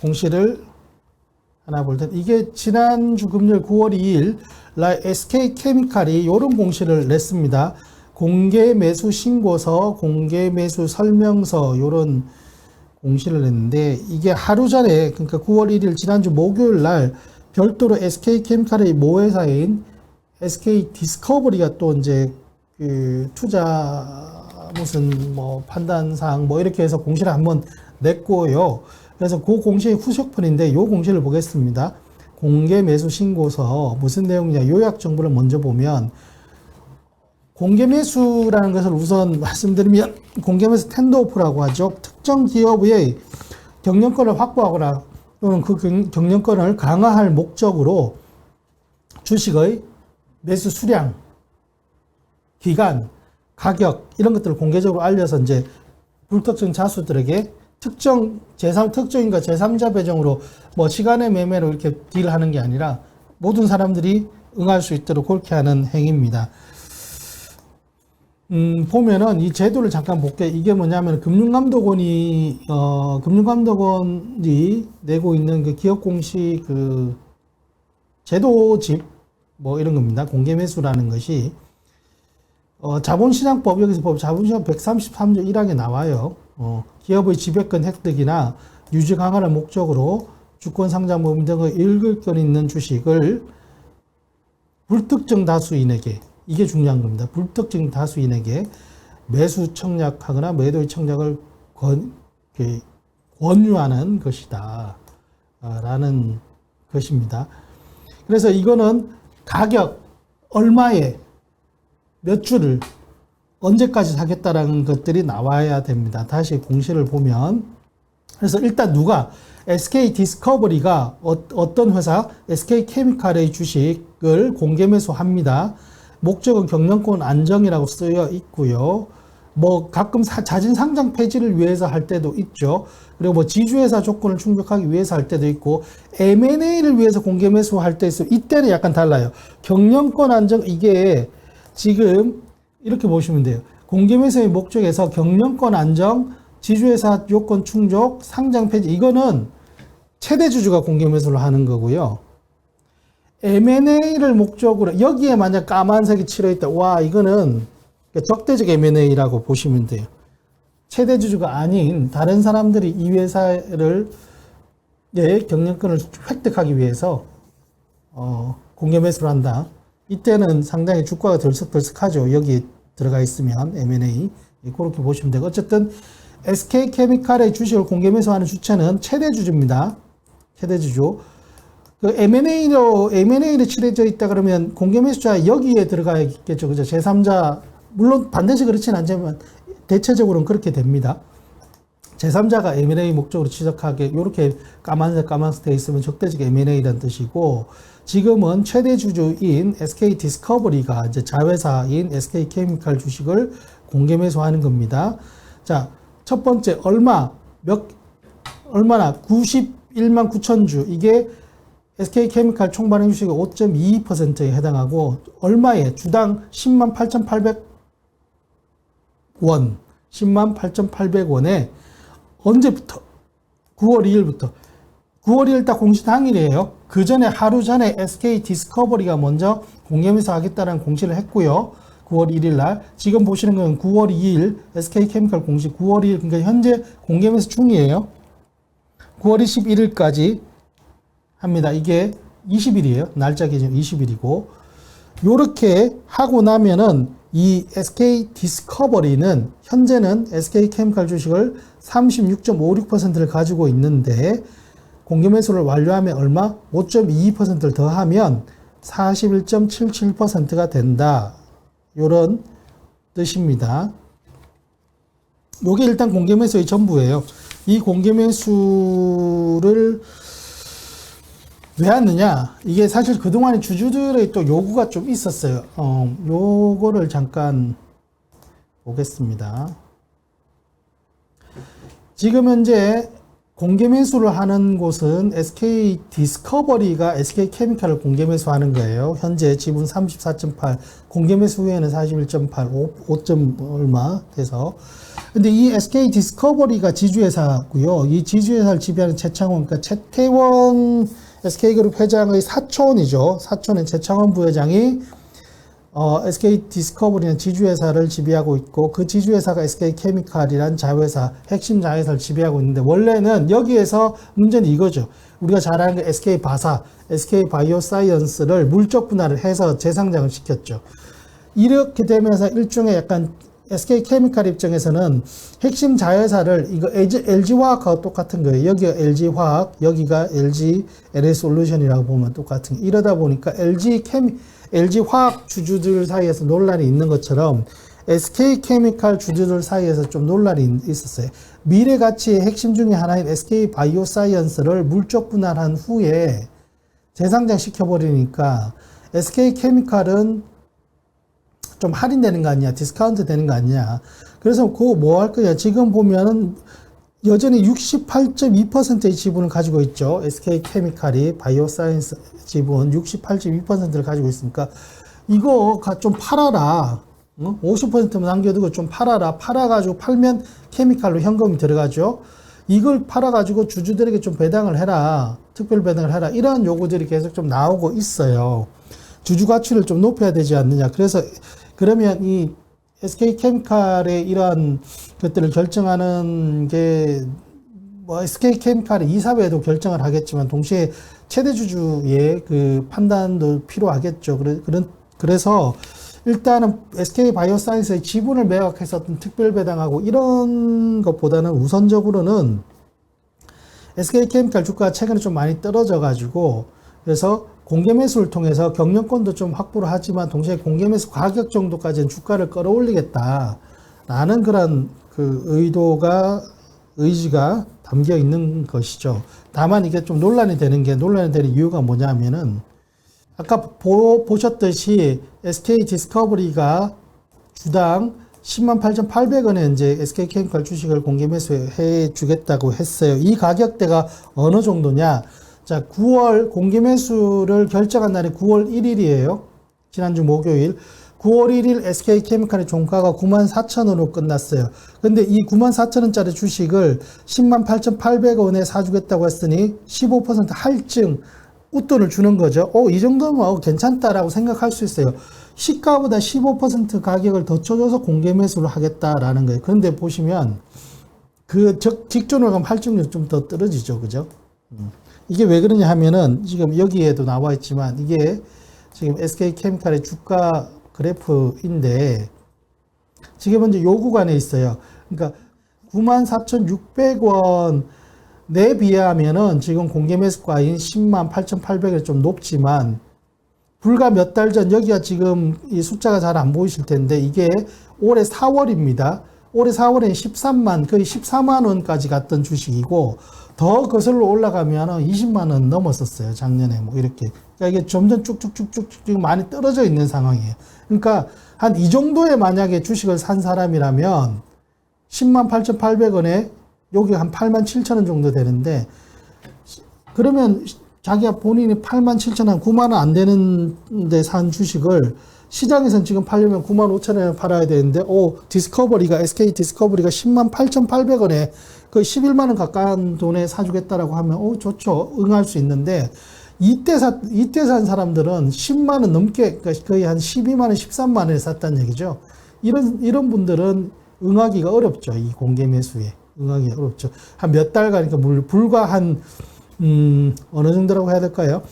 공시를 하나 볼 텐데 이게 지난주 금요일 9월 2일 날 SK 케미칼이 이런 공시를 냈습니다. 공개 매수 신고서, 공개 매수 설명서 이런 공시를 냈는데 이게 하루 전에 그러니까 9월 1일 지난주 목요일 날 별도로 SK 케미칼의 모 회사인 SK 디스커버리가 또 이제 그 투자 무슨 뭐 판단 사항 뭐 이렇게 해서 공시를 한번 냈고요. 그래서 그 공시의 후속편인데 요 공시를 보겠습니다. 공개 매수 신고서 무슨 내용이냐 요약 정보를 먼저 보면 공개 매수라는 것을 우선 말씀드리면 공개 매수 텐더오프라고 하죠. 특정 기업의 경영권을 확보하거나 또는 그 경- 경영권을 강화할 목적으로 주식의 매수 수량, 기간, 가격 이런 것들을 공개적으로 알려서 이제 불특정 자수들에게 특정 제3 특정인가 제3자 배정으로 뭐 시간의 매매로 이렇게 딜하는 게 아니라 모든 사람들이 응할 수 있도록 그렇게 하는 행위입니다. 음, 보면은 이 제도를 잠깐 볼게요. 이게 뭐냐면 금융감독원이, 어, 금융감독원이 내고 있는 그 기업 공시 그 제도집 뭐 이런 겁니다. 공개 매수라는 것이 어, 자본시장법 여기서 보면 자본시장 133조 1항에 나와요. 어, 기업의 지배권 획득이나 유지 강화를 목적으로 주권 상장 모임 등의 일글권 있는 주식을 불특정 다수인에게 이게 중요한 겁니다. 불특정 다수인에게 매수 청약하거나 매도의 청약을 권, 권유하는 것이다. 아, 라는 것입니다. 그래서 이거는 가격 얼마에 몇 주를 언제까지 사겠다라는 것들이 나와야 됩니다. 다시 공시를 보면 그래서 일단 누가 SK 디스커버리가 어, 떤 회사 SK 케미칼의 주식을 공개 매수합니다. 목적은 경영권 안정이라고 쓰여 있고요. 뭐 가끔 사- 자진 상장 폐지를 위해서 할 때도 있죠. 그리고 뭐 지주회사 조건을 충족하기 위해서 할 때도 있고 M&A를 위해서 공개 매수할 때 있어. 이때는 약간 달라요. 경영권 안정 이게 지금 이렇게 보시면 돼요. 공개 매수의 목적에서 경영권 안정, 지주회사 요건 충족, 상장 폐지 이거는 최대 주주가 공개 매수를 하는 거고요. M&A를 목적으로 여기에 만약 까만색이 칠해 있다. 와 이거는 적대적 M&A라고 보시면 돼요. 최대 주주가 아닌 다른 사람들이 이 회사를 예, 경영권을 획득하기 위해서 어, 공개 매수를 한다. 이때는 상당히 주가가 들썩들썩하죠. 여기 들어가 있으면 M&A 예, 그렇게 보시면 되고 어쨌든 SK 케미칼의 주식을 공개 매수하는 주체는 최대 주주입니다. 최대 주주. 그 M&A로 M&A로 칠해져 있다 그러면 공개 매수자 여기에 들어가 있겠죠. 그죠? 제3자 물론 반드시 그렇지는 않지만 대체적으로는 그렇게 됩니다. 제3자가 M&A 목적으로 지적하게 이렇게 까만색 까만색 돼 있으면 적대적 M&A라는 뜻이고 지금은 최대 주주인 SK 디스커버리가 이제 자회사인 SK 케미칼 주식을 공개 매수하는 겁니다. 자, 첫 번째 얼마 몇 얼마나 91만 9천 주 이게 SK 케미칼 총 발행 주식의 5.22%에 해당하고 얼마에 주당 10만 8,800 원, 10만 8,800원에 언제부터? 9월 2일부터. 9월 2일 딱 공시 당일이에요. 그 전에 하루 전에 SK 디스커버리가 먼저 공개매수 하겠다는 공시를 했고요. 9월 1일 날. 지금 보시는 건 9월 2일 SK 케미칼 공시 9월 2일 그러니까 현재 공개매수 중이에요. 9월 21일까지 합니다. 이게 20일이에요. 날짜 기준 20일이고 요렇게 하고 나면은 이 SK 디스커버리는 현재는 SK 케미칼 주식을 36.56%를 가지고 있는데 공개 매수를 완료하면 얼마? 5.22%를 더하면 41.77%가 된다. 요런 뜻입니다. 요게 일단 공개 매수의 전부예요. 이 공개 매수를 왜 하느냐? 이게 사실 그동안에 주주들의 또 요구가 좀 있었어요. 어, 요거를 잠깐 보겠습니다. 지금 현재 공개 매수를 하는 곳은 SK 디스커버리가 SK 케미칼을 공개 매수하는 거예요. 현재 지분 34.8, 공개 매수 후에는 41.8, 5, 5점 얼마 돼서. 근데 이 SK 디스커버리가 지주회사고요. 이 지주회사를 지배하는 최창원, 그러니까 최태원 SK그룹 회장의 사촌이죠. 사촌의 최창원 부회장이 어, SK 디스커버리는 지주회사를 지배하고 있고 그 지주회사가 SK 케미칼이란 자회사 핵심 자회사를 지배하고 있는데 원래는 여기에서 문제는 이거죠. 우리가 잘 아는 게 SK 바사, SK 바이오사이언스를 물적 분할을 해서 재상장을 시켰죠. 이렇게 되면서 일종의 약간 SK 케미칼 입장에서는 핵심 자회사를 이거 LG 화학하고 똑같은 거예요. 여기가 LG 화학, 여기가 LG LS 솔루션이라고 보면 똑같은 거. 이러다 보니까 LG 케미 LG 화학 주주들 사이에서 논란이 있는 것처럼 SK 케미칼 주주들 사이에서 좀 논란이 있었어요. 미래 가치의 핵심 중에 하나인 SK 바이오사이언스를 물적 분할한 후에 재상장 시켜버리니까 SK 케미칼은 좀 할인되는 거 아니야? 디스카운트 되는 거 아니야? 그래서 그거 뭐 할 거냐? 지금 보면은 여전히 68.2%의 지분을 가지고 있죠. SK 케미칼이 바이오사이언스 지분 68.2%를 가지고 있으니까 이거 가- 좀 팔아라. 어? 50%만 남겨두고 좀 팔아라. 팔아가지고 팔면 케미칼로 현금이 들어가죠. 이걸 팔아가지고 주주들에게 좀 배당을 해라. 특별 배당을 해라. 이러한 요구들이 계속 좀 나오고 있어요. 주주 가치를 좀 높여야 되지 않느냐. 그래서 그러면 이 SK 케미칼의 이러한 것들을 결정하는 게 뭐 SK 케미칼의 이사회도 결정을 하겠지만 동시에 최대 주주의 그 판단도 필요하겠죠. 그런, 그래서 일단은 SK 바이오사이언스의 지분을 어떤 특별 배당하고 이런 것보다는 우선적으로는 SK 케미칼 주가가 최근에 좀 많이 떨어져 가지고 그래서 공개 매수를 통해서 경영권도 좀 확보를 하지만 동시에 공개 매수 가격 정도까지는 주가를 끌어올리겠다 라는 그런 그 의도가 의지가 담겨 있는 것이죠. 다만 이게 좀 논란이 되는 게 논란이 되는 이유가 뭐냐면은 아까 보, 보셨듯이 SK 디스커버리가 주당 10만 8,800원에 이제 SK 케미칼 주식을 공개 매수해 주겠다고 했어요. 이 가격대가 어느 정도냐? 자, 9월 공개 매수를 결정한 날이 9월 1일이에요. 지난주 목요일. 9월 1일 SK 케미칼의 종가가 9만 4천원으로 끝났어요. 근데 이 9만 4천원짜리 주식을 10만 8,800원에 사주겠다고 했으니 15% 할증 웃돈을 주는 거죠. 어, 이 정도면 어, 괜찮다라고 생각할 수 있어요. 시가보다 15% 가격을 더 쳐줘서 공개 매수를 하겠다라는 거예요. 그런데 보시면 그 적, 직전으로 가면 할증률이 좀더 떨어지죠. 그죠? 음. 이게 왜 그러냐 하면은 지금 여기에도 나와 있지만 이게 지금 SK 케미칼의 주가 그래프인데 지금 이제 요 구간에 있어요. 그러니까 94,600원 내 비하면은 지금 공개 매수가인 10만 8,800원 좀 높지만 불과 몇 달 전 여기가 지금 이 숫자가 잘 안 보이실 텐데 이게 올해 4월입니다. 올해 4월에 13만 거의 14만 원까지 갔던 주식이고 더 거슬러 올라가면 20만 원 넘었었어요 작년에 뭐 이렇게 그러니까 이게 점점 쭉쭉쭉쭉쭉 많이 떨어져 있는 상황이에요. 그러니까 한 이 정도에 만약에 주식을 산 사람이라면 10만 8,800원에 여기 한 8만 7천 원 정도 되는데 그러면 자기가 본인이 8만 7천 원, 9만 원 안 되는데 산 주식을 시장에선 지금 팔려면 9만 5천 원에 팔아야 되는데, 오, 디스커버리가, SK 디스커버리가 10만 8,800원에 그 11만 원 가까운 돈에 사주겠다라고 하면, 오, 좋죠. 응할 수 있는데, 이때 사, 이때 산 사람들은 10만 원 넘게, 그러니까 거의 한 12만 원, 13만 원에 샀다는 얘기죠. 이런, 이런 분들은 응하기가 어렵죠. 이 공개 매수에. 응하기 어렵죠. 한몇 그러니까 물- 불과 한, 음, 어느 정도라고 해야 될까요?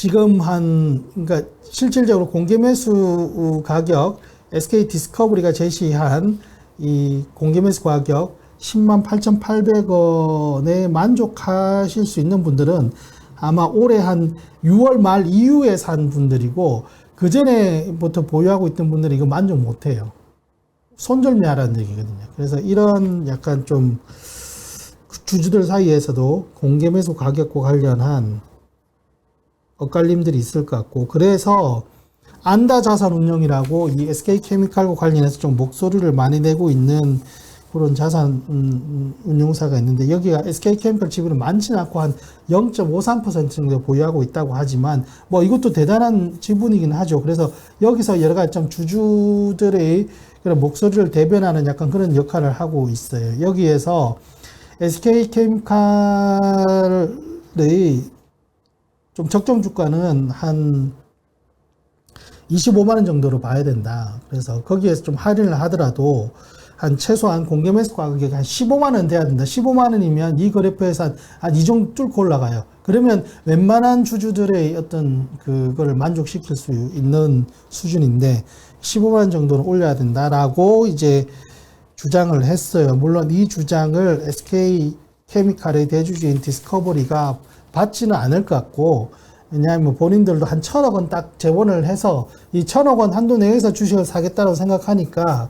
지금 한, 그러니까 실질적으로 공개 매수 가격, SK 디스커버리가 제시한 이 공개 매수 가격 10만 8,800원에 만족하실 수 있는 분들은 아마 올해 한 6월 말 이후에 산 분들이고, 그 전에부터 보유하고 있던 분들은 이거 만족 못 해요. 손절매하라는 얘기거든요. 그래서 이런 약간 좀 주주들 사이에서도 공개 매수 가격과 관련한 엇갈림들이 있을 것 같고 그래서 안다 자산 운용이라고 이 SK 케미칼과 관련해서 좀 목소리를 많이 내고 있는 그런 자산 음, 음, 있는데 여기가 SK케미칼 지분은 많지는 않고 한 0.53% 정도 보유하고 있다고 하지만 뭐 이것도 대단한 지분이긴 하죠. 그래서 여기서 여러 가지 좀 주주들의 그런 목소리를 대변하는 약간 그런 역할을 하고 있어요. 여기에서 SK케미칼의 좀 적정 주가는 한 25만 원 정도로 봐야 된다. 그래서 거기에서 좀 할인을 하더라도 한 최소한 공개 매수 가격이 한 15만 원 돼야 된다. 15만 원이면 이 그래프에서 한이 정도 뚫고 올라가요. 그러면 웬만한 주주들의 어떤 그거를 만족시킬 수 있는 수준인데 15만 원 정도는 올려야 된다라고 이제 주장을 했어요. 물론 이 주장을 SK 케미칼의 대주주인 디스커버리가 받지는 않을 것 같고 왜냐하면 본인들도 한 천억 원 딱 재원을 해서 이 천억 원 한도 내에서 주식을 사겠다고 생각하니까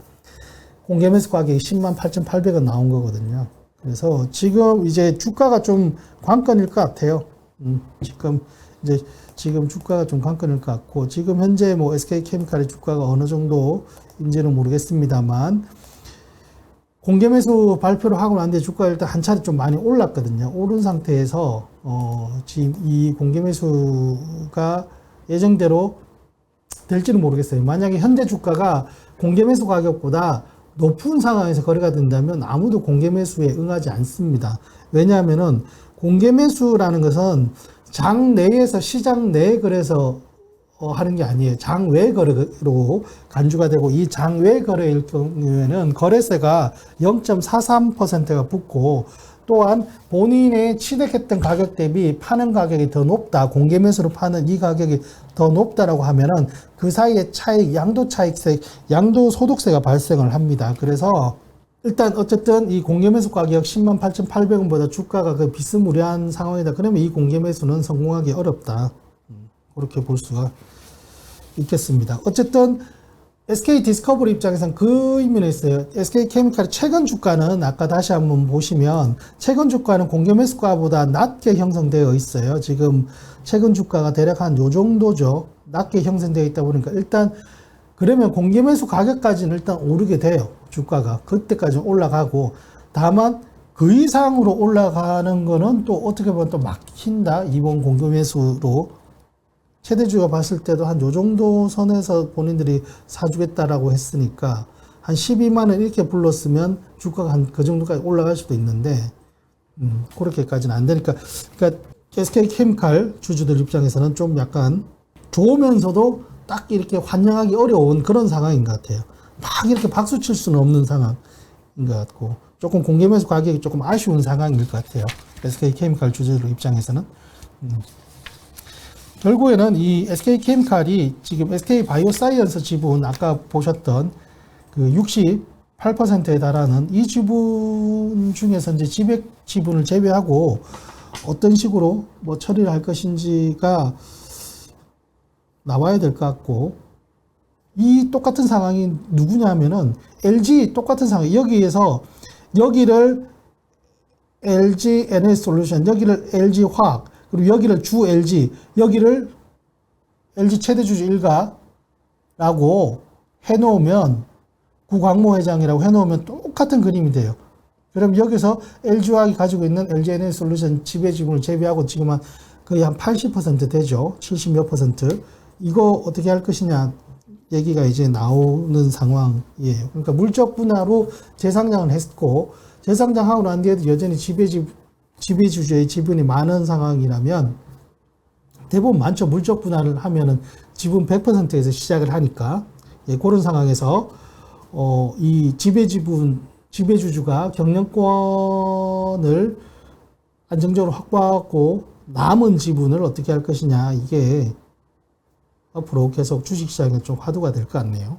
공개 매수 가격이 10만 8,800원 나온 거거든요. 그래서 지금 이제 주가가 좀 관건일 것 같아요. 음, 지금 이제 지금 주가가 좀 관건일 것 같고 지금 현재 뭐 SK 케미칼의 주가가 어느 정도 인지는 모르겠습니다만 공개 매수 발표를 하고 난 뒤에 주가가 일단 한 차례 좀 많이 올랐거든요. 오른 상태에서 어, 지금 이 공개 매수가 예정대로 될지는 모르겠어요. 만약에 현재 주가가 공개 매수 가격보다 높은 상황에서 거래가 된다면 아무도 공개 매수에 응하지 않습니다. 왜냐하면은 공개 매수라는 것은 장 내에서 시장 내에 거래서 어, 하는 게 아니에요. 장외 거래로 간주가 되고 이 장외 거래일 경우에는 거래세가 0.43%가 붙고 또한 본인의 취득했던 가격 대비 파는 가격이 더 높다. 공개 매수로 파는 이 가격이 더 높다라고 하면은 그 사이에 차익, 양도 차익세, 양도 소득세가 발생을 합니다. 그래서 일단 어쨌든 이 공개 매수 가격 10만 8,800원보다 주가가 그 비스무리한 상황이다. 그러면 이 공개 매수는 성공하기 어렵다. 음, 그렇게 볼 수가 있겠습니다. 어쨌든 SK 디스커버리 입장에서는 그 의미는 있어요. SK 케미칼의 최근 주가는 아까 다시 한번 보시면 최근 주가는 공개 매수가보다 낮게 형성되어 있어요. 지금 최근 주가가 대략 한 요 정도죠. 낮게 형성되어 있다 보니까 일단 그러면 공개 매수 가격까지는 일단 오르게 돼요. 주가가 그때까지 올라가고 다만 그 이상으로 올라가는 거는 또 어떻게 보면 또 막힌다. 이번 공개 매수로 최대주가 봤을 때도 한 요 정도 선에서 본인들이 사주겠다라고 했으니까 한 12만 원 이렇게 불렀으면 주가가 한 그 정도까지 올라갈 수도 있는데 음, 그렇게까지는 안 되니까 그러니까 SK 케미칼 주주들 입장에서는 좀 약간 좋으면서도 딱 이렇게 환영하기 어려운 그런 상황인 것 같아요. 막 이렇게 박수 칠 수는 없는 상황인 것 같고 조금 공개 매수 가격이 조금 아쉬운 상황일 것 같아요. SK 케미칼 주주들 입장에서는. 음. 결국에는 이 SK 케미칼이 지금 SK 바이오사이언스 지분 아까 보셨던 그 68%에 달하는 이 지분 중에서 이제 지백 지분을 제외하고 어떤 식으로 뭐 처리를 할 것인지가 나와야 될 것 같고 이 똑같은 상황이 누구냐면은 LG 똑같은 상황 여기에서 여기를 LG NS 솔루션 여기를 LG 화학 그리고 여기를 주 LG, 여기를 LG 최대 주주 일가라고 해놓으면 구광모 회장이라고 해놓으면 똑같은 그림이 돼요. 그럼 여기서 LG화학이 가지고 있는 LG에너지 솔루션 지배 지분을 제외하고 지금 한 거의 한 80% 되죠. 70몇 퍼센트. 이거 어떻게 할 것이냐 얘기가 이제 나오는 상황이에요. 그러니까 물적 분할로 재상장을 했고 재상장하고 난 뒤에도 여전히 지배지 지배주주의 지분이 많은 상황이라면 대부분 많죠. 물적 분할을 하면은 지분 100%에서 시작을 하니까 예, 그런 상황에서 어, 이 지배 지분 지배주주가 경영권을 안정적으로 확보하고 남은 지분을 어떻게 할 것이냐 이게 앞으로 계속 주식시장에 좀 화두가 될 것 같네요.